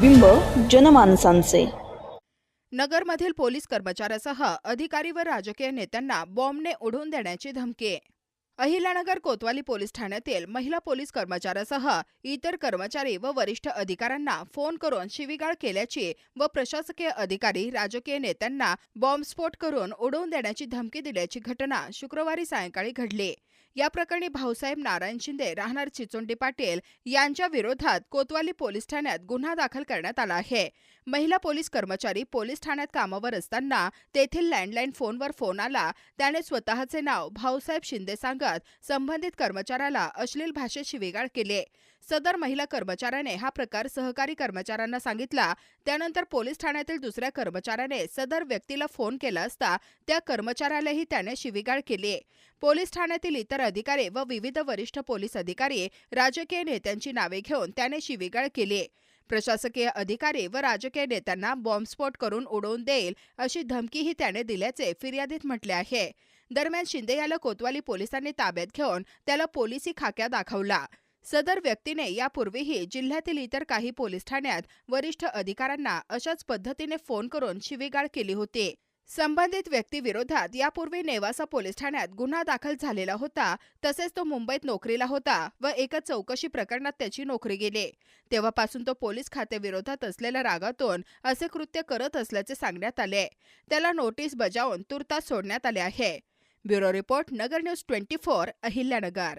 बिंब जनमानसांचे. नगरमधील पोलीस कर्मचाऱ्यासह अधिकारी व राजकीय नेत्यांना बॉम्बने उडवून देण्याची धमकी. अहिल्यानगर कोतवाली पोलीस ठाण्यातील महिला पोलीस कर्मचाऱ्यासह इतर कर्मचारी व वरिष्ठ अधिकाऱ्यांना फोन करून शिवीगाळ केल्याची व प्रशासकीय अधिकारी राजकीय नेत्यांना बॉम्बस्फोट करून उडवून देण्याची धमकी दिल्याची घटना शुक्रवारी सायंकाळी घडली. या प्रकरणी भाऊसाहेब नारायण शिंदे राहणार चिचोंडी पाटील यांच्या विरोधात कोतवाली पोलीस ठाण्यात गुन्हा दाखल करण्यात आला आहे. महिला पोलीस कर्मचारी पोलीस ठाण्यात कामावर असताना तेथील लँडलाईन फोनवर फोन आला. त्याने स्वतःचे नाव भाऊसाहेब शिंदे सांगत संबंधित कर्मचाऱ्याला अश्लील भाषेत शिवेगाळ केले. सदर महिला कर्मचाऱ्याने हा प्रकार सहकारी कर्मचाऱ्यांना सांगितला. त्यानंतर पोलीस ठाण्यातील दुसऱ्या कर्मचाऱ्याने सदर व्यक्तीला फोन केला असता त्या कर्मचाऱ्यालाही त्याने शिवीगाळ केली. पोलीस ठाण्यातील इतर अधिकारी व विविध वरिष्ठ पोलीस अधिकारी राजकीय नेत्यांची नावे घेऊन त्याने शिवीगाळ केली. प्रशासकीय अधिकारी व राजकीय नेत्यांना बॉम्बस्फोट करून उडवून देईल अशी धमकीही त्याने दिल्याचे फिर्यादीत म्हटले आहे. दरम्यान शिंदे याला कोतवाली पोलिसांनी ताब्यात घेऊन त्याला पोलिसी खाक्या दाखवला. सदर व्यक्तीने यापूर्वीही जिल्ह्यातील इतर काही पोलीस ठाण्यात वरिष्ठ अधिकाऱ्यांना अशाच पद्धतीने फोन करून शिवीगाळ केली होती. संबंधित व्यक्तीविरोधात यापूर्वी नेवासा पोलीस ठाण्यात गुन्हा दाखल झालेला होता तसेच तो मुंबईत नोकरीला होता व एका चौकशी प्रकरणात त्याची नोकरी गेली. तेव्हापासून तो पोलीस खात्याविरोधात असलेल्या रागातून असे कृत्य करत असल्याचे सांगण्यात आले. त्याला नोटीस बजावून तुर्तास सोडण्यात आले आहे. Bureau report Nagar news twenty four Ahilyanagar.